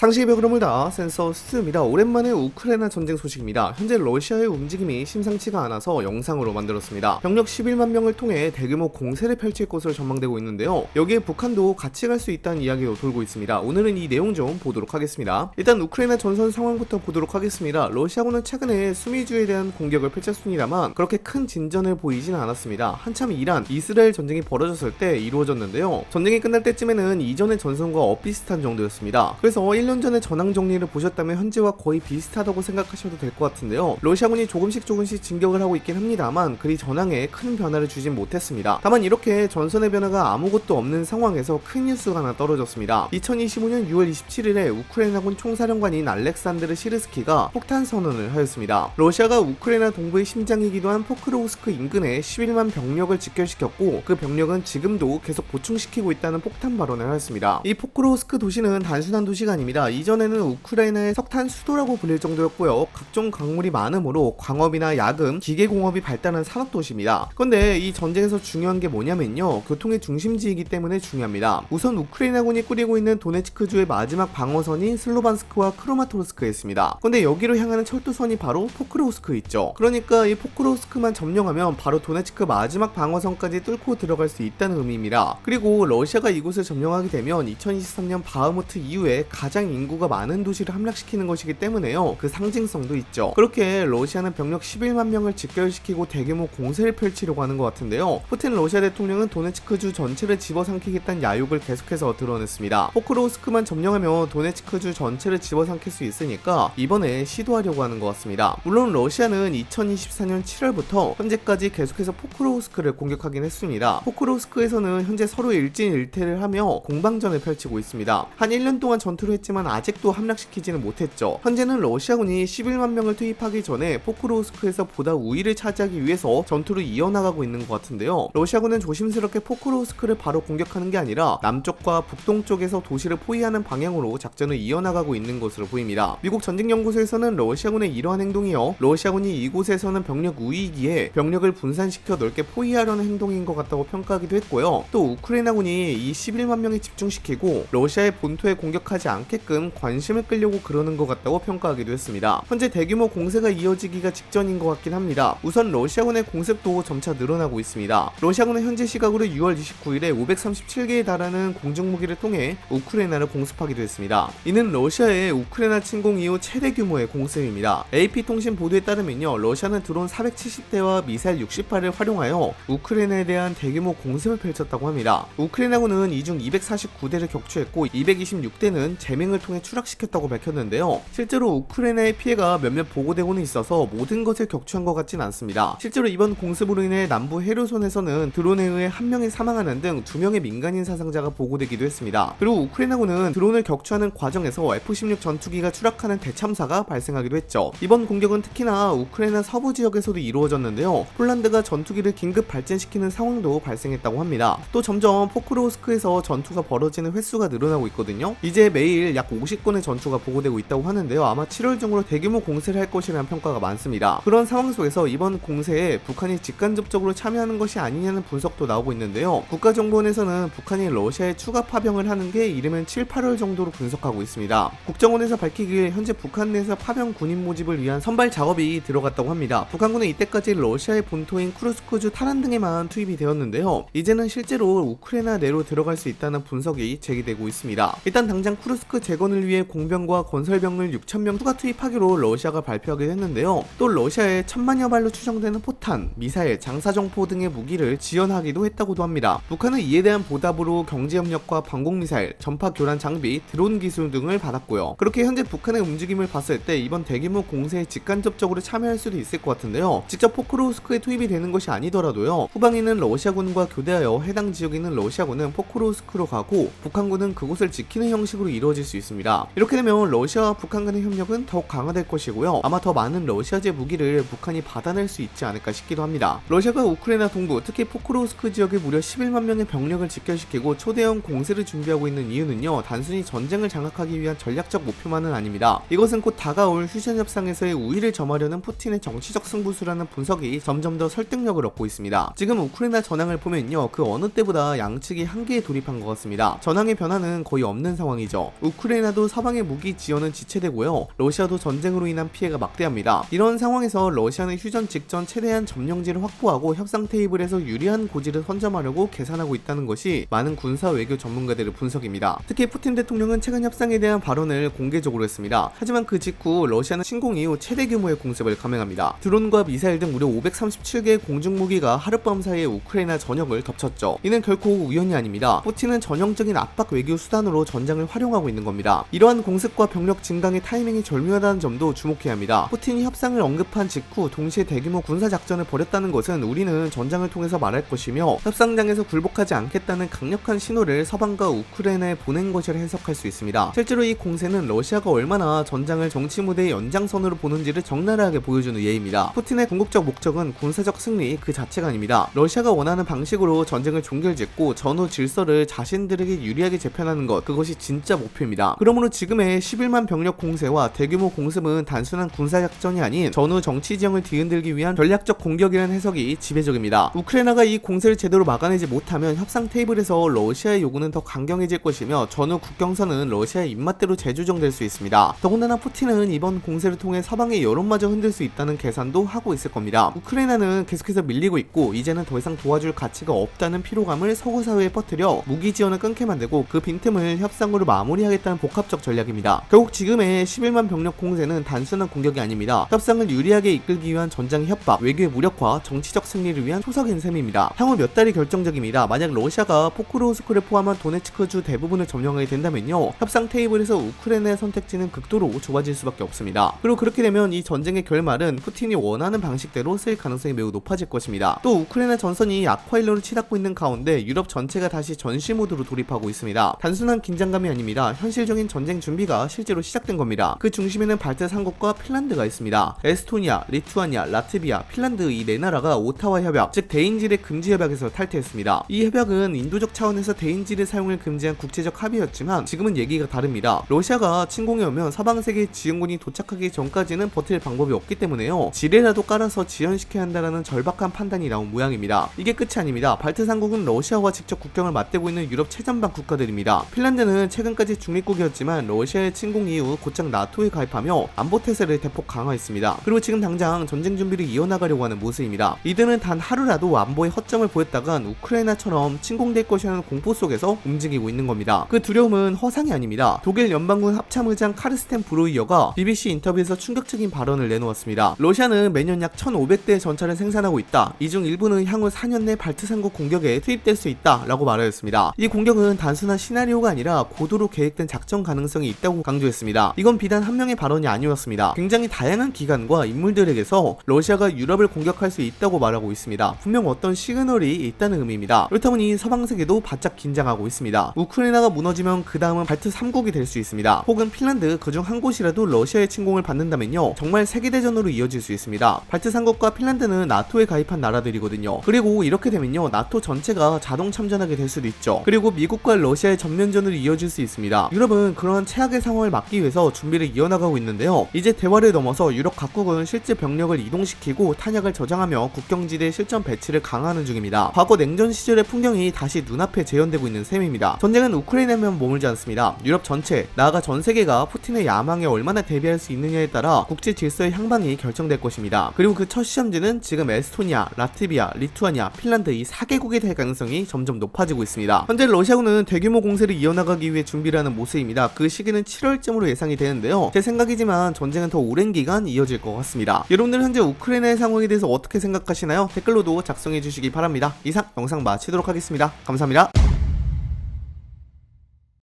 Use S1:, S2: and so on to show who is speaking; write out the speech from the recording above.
S1: 상식의 벽을 물다 센서 스입니다. 오랜만에 우크라이나 전쟁 소식입니다. 현재 러시아의 움직임이 심상치가 않아서 영상으로 만들었습니다. 병력 11만 명을 통해 대규모 공세를 펼칠 것으로 전망되고 있는데요. 여기에 북한도 같이 갈 수 있다는 이야기도 돌고 있습니다. 오늘은 이 내용 좀 보도록 하겠습니다. 일단 우크라이나 전선 상황부터 보도록 하겠습니다. 러시아군은 최근에 수미주에 대한 공격을 펼쳤습니다만 그렇게 큰 진전을 보이진 않았습니다. 한참 이란, 이스라엘 전쟁이 벌어졌을 때 이루어졌는데요. 전쟁이 끝날 때쯤에는 이전의 전선과 엇비슷한 정도였습니다. 그래서 1년 전에 전황 정리를 보셨다면 현재와 거의 비슷하다고 생각하셔도 될 것 같은데요. 러시아군이 조금씩 조금씩 진격을 하고 있긴 합니다만 그리 전황에 큰 변화를 주진 못했습니다. 다만 이렇게 전선의 변화가 아무것도 없는 상황에서 큰 뉴스가 하나 떨어졌습니다. 2025년 6월 27일에 우크라이나군 총사령관인 알렉산드르 시르스키가 폭탄 선언을 하였습니다. 러시아가 우크라이나 동부의 심장이기도 한 포크로우스크 인근에 11만 병력을 직결시켰고 그 병력은 지금도 계속 보충시키고 있다는 폭탄 발언을 하였습니다. 이 포크로우스크 도시는 단순한 도시가 아닙니다. 이전에는 우크라이나의 석탄 수도라고 불릴 정도였고요. 각종 광물이 많으므로 광업이나 야금, 기계공업이 발달한 산업 도시입니다. 그런데 이 전쟁에서 중요한 게 뭐냐면요. 교통의 중심지이기 때문에 중요합니다. 우선 우크라이나군이 꾸리고 있는 도네츠크주의 마지막 방어선이 슬로반스크와 크로마토르스크에 있습니다. 그런데 여기로 향하는 철도선이 바로 포크로우스크 있죠. 그러니까 이 포크로우스크만 점령하면 바로 도네츠크 마지막 방어선까지 뚫고 들어갈 수 있다는 의미입니다. 그리고 러시아가 이곳을 점령하게 되면 2023년 바흐무트 이후에 가장 인구가 많은 도시를 함락시키는 것이기 때문에요. 그 상징성도 있죠. 그렇게 러시아는 병력 11만 명을 직결시키고 대규모 공세를 펼치려고 하는 것 같은데요. 푸틴 러시아 대통령은 도네츠크주 전체를 집어삼키겠다는 야욕을 계속해서 드러냈습니다. 포크로우스크만 점령하면 도네츠크주 전체를 집어삼킬 수 있으니까 이번에 시도하려고 하는 것 같습니다. 물론 러시아는 2024년 7월부터 현재까지 계속해서 포크로우스크를 공격하긴 했습니다. 포크로우스크에서는 현재 서로 일진일퇴를 하며 공방전을 펼치고 있습니다. 한 1년 동안 전투를 했지만 아직도 함락시키지는 못했죠. 현재는 러시아군이 11만 명을 투입하기 전에 포크로우스크에서 보다 우위를 차지하기 위해서 전투를 이어나가고 있는 것 같은데요. 러시아군은 조심스럽게 포크로우스크를 바로 공격하는 게 아니라 남쪽과 북동쪽에서 도시를 포위하는 방향으로 작전을 이어나가고 있는 것으로 보입니다. 미국 전쟁연구소에서는 러시아군의 이러한 행동이요. 러시아군이 이곳에서는 병력 우위이기에 병력을 분산시켜 넓게 포위하려는 행동인 것 같다고 평가하기도 했고요. 또 우크라이나군이 이 11만 명이 집중시키고 러시아의 본토에 공격하지 않게끔 관심을 끌려고 그러는 것 같다고 평가하기도 했습니다. 현재 대규모 공세가 이어지기가 직전인 것 같긴 합니다. 우선 러시아군의 공습도 점차 늘어나고 있습니다. 러시아군은 현재 시각으로 6월 29일에 537개에 달하는 공중무기를 통해 우크라이나를 공습하기도 했습니다. 이는 러시아의 우크라이나 침공 이후 최대 규모의 공습입니다. AP통신 보도에 따르면요, 러시아는 드론 470대와 미사일 68을 활용하여 우크라이나에 대한 대규모 공습을 펼쳤다고 합니다. 우크라이나군은 이중 249대를 격추했고 226대는 재밍 을 통해 추락시켰다고 밝혔는데요. 실제로 우크라이나의 피해가 몇몇 보고되고는 있어서 모든 것을 격추한 것 같진 않습니다. 실제로 이번 공습으로 인해 남부 헤르손에서는 드론에 의해 한 명이 사망하는 등 두 명의 민간인 사상자가 보고되기도 했습니다. 그리고 우크라이나군은 드론을 격추하는 과정에서 F-16 전투기가 추락하는 대참사가 발생하기도 했죠. 이번 공격은 특히나 우크라이나 서부 지역에서도 이루어졌는데요. 폴란드가 전투기를 긴급 발전시키는 상황도 발생했다고 합니다. 또 점점 포크로우스크에서 전투가 벌어지는 횟수가 늘어나고 있거든요. 이제 매일 약 50건의 전투가 보고되고 있다고 하는데요. 아마 7월 중으로 대규모 공세를 할 것이라는 평가가 많습니다. 그런 상황 속에서 이번 공세에 북한이 직간접적으로 참여하는 것이 아니냐는 분석도 나오고 있는데요. 국가정보원에서는 북한이 러시아에 추가 파병을 하는 게 이르면 7, 8월 정도로 분석하고 있습니다. 국정원에서 밝히길 현재 북한 내에서 파병 군인 모집을 위한 선발 작업이 들어갔다고 합니다. 북한군은 이때까지 러시아의 본토인 쿠르스크주 타란 등에만 투입이 되었는데요. 이제는 실제로 우크라이나 내로 들어갈 수 있다는 분석이 제기되고 있습니다. 일단 당장 쿠르스크 재건을 위해 공병과 건설병을 6,000명 추가 투입하기로 러시아가 발표하기도 했는데요. 또 러시아에 천만여 발로 추정되는 포탄, 미사일, 장사정포 등의 무기를 지원하기도 했다고도 합니다. 북한은 이에 대한 보답으로 경제협력과 방공미사일, 전파 교란 장비, 드론 기술 등을 받았고요. 그렇게 현재 북한의 움직임을 봤을 때 이번 대규모 공세에 직간접적으로 참여할 수도 있을 것 같은데요. 직접 포크로우스크에 투입이 되는 것이 아니더라도요. 후방에는 러시아군과 교대하여 해당 지역에 있는 러시아군은 포크로우스크로 가고 북한군은 그곳을 지키는 형식으로 이루어질 수 있습니다. 이렇게 되면 러시아와 북한 간의 협력은 더욱 강화될 것이고요. 아마 더 많은 러시아제 무기를 북한이 받아낼 수 있지 않을까 싶기도 합니다. 러시아가 우크라이나 동부, 특히 포크로우스크 지역에 무려 11만 명의 병력을 직결시키고 초대형 공세를 준비하고 있는 이유는요. 단순히 전쟁을 장악하기 위한 전략적 목표만은 아닙니다. 이것은 곧 다가올 휴전 협상에서의 우위를 점하려는 푸틴의 정치적 승부수라는 분석이 점점 더 설득력을 얻고 있습니다. 지금 우크라이나 전황을 보면요. 그 어느 때보다 양측이 한계에 돌입한 것 같습니다. 전황의 변화는 거의 없는 상황이죠. 우크라이나 우크라이나도 서방의 무기 지원은 지체되고요. 러시아도 전쟁으로 인한 피해가 막대합니다. 이런 상황에서 러시아는 휴전 직전 최대한 점령지를 확보하고 협상 테이블에서 유리한 고지를 선점하려고 계산하고 있다는 것이 많은 군사 외교 전문가들의 분석입니다. 특히 푸틴 대통령은 최근 협상에 대한 발언을 공개적으로 했습니다. 하지만 그 직후 러시아는 침공 이후 최대 규모의 공습을 감행합니다. 드론과 미사일 등 무려 537개의 공중 무기가 하룻밤 사이에 우크라이나 전역을 덮쳤죠. 이는 결코 우연이 아닙니다. 푸틴은 전형적인 압박 외교 수단으로 전장을 활용하고 있는 겁니다. 이러한 공습과 병력 증강의 타이밍이 절묘하다는 점도 주목해야 합니다. 푸틴이 협상을 언급한 직후 동시에 대규모 군사 작전을 벌였다는 것은 우리는 전장을 통해서 말할 것이며 협상장에서 굴복하지 않겠다는 강력한 신호를 서방과 우크라이나에 보낸 것이라 해석할 수 있습니다. 실제로 이 공세는 러시아가 얼마나 전장을 정치 무대의 연장선으로 보는지를 적나라하게 보여주는 예입니다. 푸틴의 궁극적 목적은 군사적 승리 그 자체가 아닙니다. 러시아가 원하는 방식으로 전쟁을 종결짓고 전후 질서를 자신들에게 유리하게 재편하는 것 그것이 진짜 목표입니다. 그러므로 지금의 11만 병력 공세와 대규모 공습은 단순한 군사작전이 아닌 전후 정치 지형을 뒤흔들기 위한 전략적 공격이라는 해석이 지배적입니다. 우크라이나가 이 공세를 제대로 막아내지 못하면 협상 테이블에서 러시아의 요구는 더 강경해질 것이며 전후 국경선은 러시아의 입맛대로 재조정될 수 있습니다. 더군다나 푸틴은 이번 공세를 통해 서방의 여론마저 흔들 수 있다는 계산도 하고 있을 겁니다. 우크라이나는 계속해서 밀리고 있고 이제는 더 이상 도와줄 가치가 없다는 피로감을 서구 사회에 퍼뜨려 무기 지원을 끊게 만들고 그 빈틈을 협상으로 마무리하겠다는 복합적 전략입니다. 결국 지금의 11만 병력 공세는 단순한 공격이 아닙니다. 협상을 유리하게 이끌기 위한 전장 협박, 외교의 무력화, 정치적 승리를 위한 초석인 셈입니다. 향후 몇 달이 결정적입니다. 만약 러시아가 포크로우스크를 포함한 도네츠크주 대부분을 점령하게 된다면요. 협상 테이블에서 우크라이나의 선택지는 극도로 좁아질 수밖에 없습니다. 그리고 그렇게 되면 이 전쟁의 결말은 푸틴이 원하는 방식대로 쓰일 가능성이 매우 높아질 것입니다. 또 우크라이나 전선이 악화일로를 치닫고 있는 가운데 유럽 전체가 다시 전시 모드로 돌입하고 있습니다. 단순한 긴장감이 아닙니다. 현실 적인 전쟁 준비가 실제로 시작된 겁니다. 그 중심에는 발트 삼국과 핀란드가 있습니다. 에스토니아, 리투아니아, 라트비아, 핀란드 이 네 나라가 오타와 협약, 즉 대인질의 금지 협약에서 탈퇴했습니다. 이 협약은 인도적 차원에서 대인질의 사용을 금지한 국제적 합의였지만 지금은 얘기가 다릅니다. 러시아가 침공해 오면 서방 세계 지원군이 도착하기 전까지는 버틸 방법이 없기 때문에요. 지뢰라도 깔아서 지연시켜야 한다라는 절박한 판단이 나온 모양입니다. 이게 끝이 아닙니다. 발트 삼국은 러시아와 직접 국경을 맞대고 있는 유럽 최전방 국가들입니다. 핀란드는 최근까지 중립 국이었지만 러시아의 침공 이후 곧장 나토에 가입하며 안보 태세를 대폭 강화했습니다. 그리고 지금 당장 전쟁 준비를 이어나가려고 하는 모습입니다. 이들은 단 하루라도 안보의 허점을 보였다간 우크라이나처럼 침공될 것이라는 공포 속에서 움직이고 있는 겁니다. 그 두려움은 허상이 아닙니다. 독일 연방군 합참의장 카르스텐 브로이어가 BBC 인터뷰에서 충격적인 발언을 내놓았습니다. 러시아는 매년 약 1,500대의 전차를 생산하고 있다. 이 중 일부는 향후 4년 내 발트 삼국 공격에 투입될 수 있다 라고 말하였습니다. 이 공격은 단순한 시나리오가 아니라 고도로 계획된 작전 가능성이 있다고 강조했습니다. 이건 비단 한 명의 발언이 아니었습니다. 굉장히 다양한 기관과 인물들에게서 러시아가 유럽을 공격할 수 있다고 말하고 있습니다. 분명 어떤 시그널이 있다는 의미입니다. 그렇다 보니 서방 세계도 바짝 긴장하고 있습니다. 우크라이나가 무너지면 그 다음은 발트 3국이 될 수 있습니다. 혹은 핀란드 그중 한 곳이라도 러시아의 침공을 받는다면요. 정말 세계대전으로 이어질 수 있습니다. 발트 3국과 핀란드는 나토에 가입한 나라들이거든요. 그리고 이렇게 되면요. 나토 전체가 자동 참전하게 될 수도 있죠. 그리고 미국과 러시아의 전면전으로 이어질 수 있습니다. 유럽 은 그러한 최악의 상황을 막기 위해서 준비를 이어나가고 있는데요. 이제 대화를 넘어서 유럽 각국은 실제 병력을 이동시키고 탄약을 저장하며 국경지대 실전 배치를 강화하는 중입니다. 과거 냉전 시절의 풍경이 다시 눈앞에 재현되고 있는 셈입니다. 전쟁은 우크라이나에만 머물지 않습니다. 유럽 전체, 나아가 전 세계가 푸틴의 야망에 얼마나 대비할 수 있느냐에 따라 국제 질서의 향방이 결정될 것입니다. 그리고 그 첫 시험지는 지금 에스토니아, 라트비아, 리투아니아, 핀란드 이 4개국이 될 가능성이 점점 높아지고 있습니다. 현재 러시아군은 대규모 공세를 이어나가기 위해 준비를 하는 모습 입니다. 그 시기는 7월쯤으로 예상이 되는데요. 제 생각이지만 전쟁은 더 오랜 기간 이어질 것 같습니다. 여러분들 현재 우크라이나의 상황에 대해서 어떻게 생각하시나요? 댓글로도 작성해 주시기 바랍니다. 이상 영상 마치도록 하겠습니다. 감사합니다.